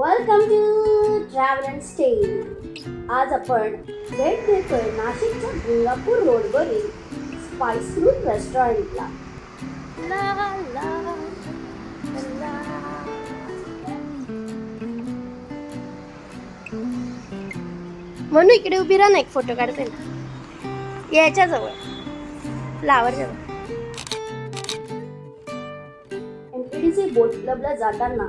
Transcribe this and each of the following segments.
Welcome to travel and stay आज आपण भेट देतोय नाशिकच्या गंगापूर रोडवरील स्पाइस फ्रूट रेस्टॉरंटला. म्हणून इकडे उभी राहा ना एक फोटो काढते ना. याच्या जवळ. फ्लावर जवळ. एमपीडीसी बोट क्लबला जाताना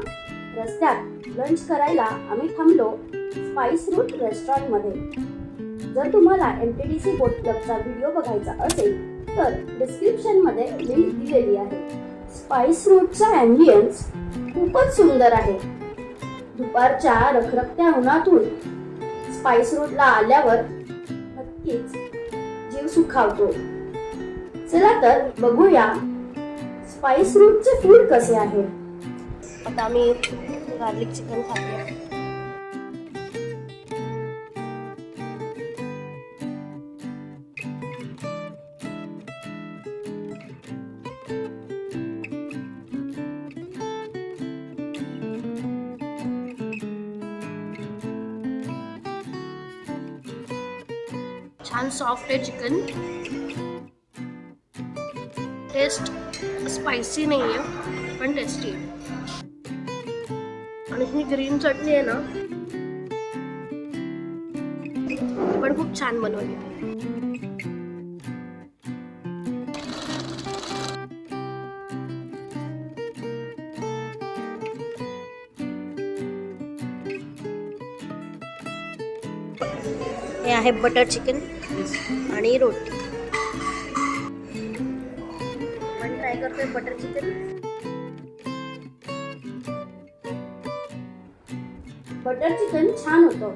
रस्त्यात लंच करायला आम्ही थांबलो स्पाइस रूट रेस्टॉरंटमध्ये जर तुम्हाला N T D C boat क्लबचा व्हिडिओ बघायचा असेल तर डिस्क्रिप्शनमध्ये लिंक दिलेली आहे. स्पाइस रूटचा ॲम्बियन्स खूपच सुंदर आहे. दुपारच्या रखरखत्या उन्हातून स्पाइस रूटला आल्यावर नक्कीच जीव सुखावतो. चला तर बघूया स्पाइस रूटचे फूड कसे आहे. गार्लिक चिकन खाते छान सॉफ्ट आहे चिकन टेस्ट स्पायसी नाही आहे पण टेस्टी आहे आणि ही ग्रीन चटणी आहे ना पण खूप छान बनवली. हे आहे बटर चिकन आणि रोटी. पण ट्राय करतोय बटर चिकन. बटर चिकन छान होतं.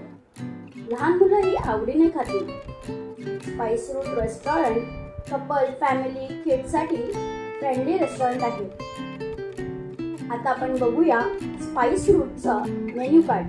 लहान मुलंही आवडीने खातील. Spice root restaurant couple family किडसाठी friendly restaurant आहे. आता आपण बघूया स्पाइस रूटचा मेन्यू कार्ड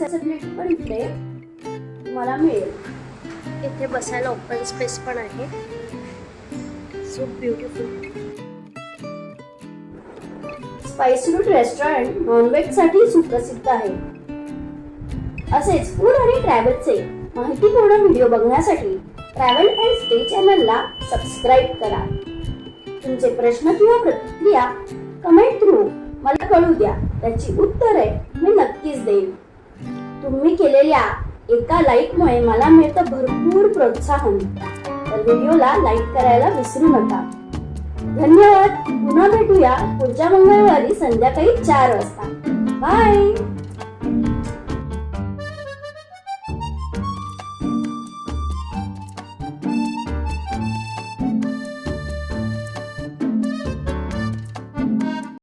ॲक्सेसिबिलिटी पण इकडे तुम्हाला मिळेल. इथे बसायला ओपन स्पेस पण आहे. So beautiful spice root restaurant नॉनव्हेजसाठी सुप्रसिद्ध आहे. असेच फूड आणि ट्रॅव्हलचे माहितीपूर्ण व्हिडिओ बघण्यासाठी ट्रॅव्हल अँड स्टे चॅनलला सबस्क्राईब करा. तुमचे प्रश्न किंवा प्रतिक्रिया कमेंट थ्रू मला कळू द्या. त्याची उत्तरे मी नक्कीच देईन. तुम्ही केलेल्या एका लाईकमुळे मला मिळतं भरपूर प्रोत्साहन. तर व्हिडिओला लाईक करायला विसरू नका. धन्यवाद. पुन्हा भेटूया पुढच्या मंगळवारी संध्याकाळी चार वाजता. बाय!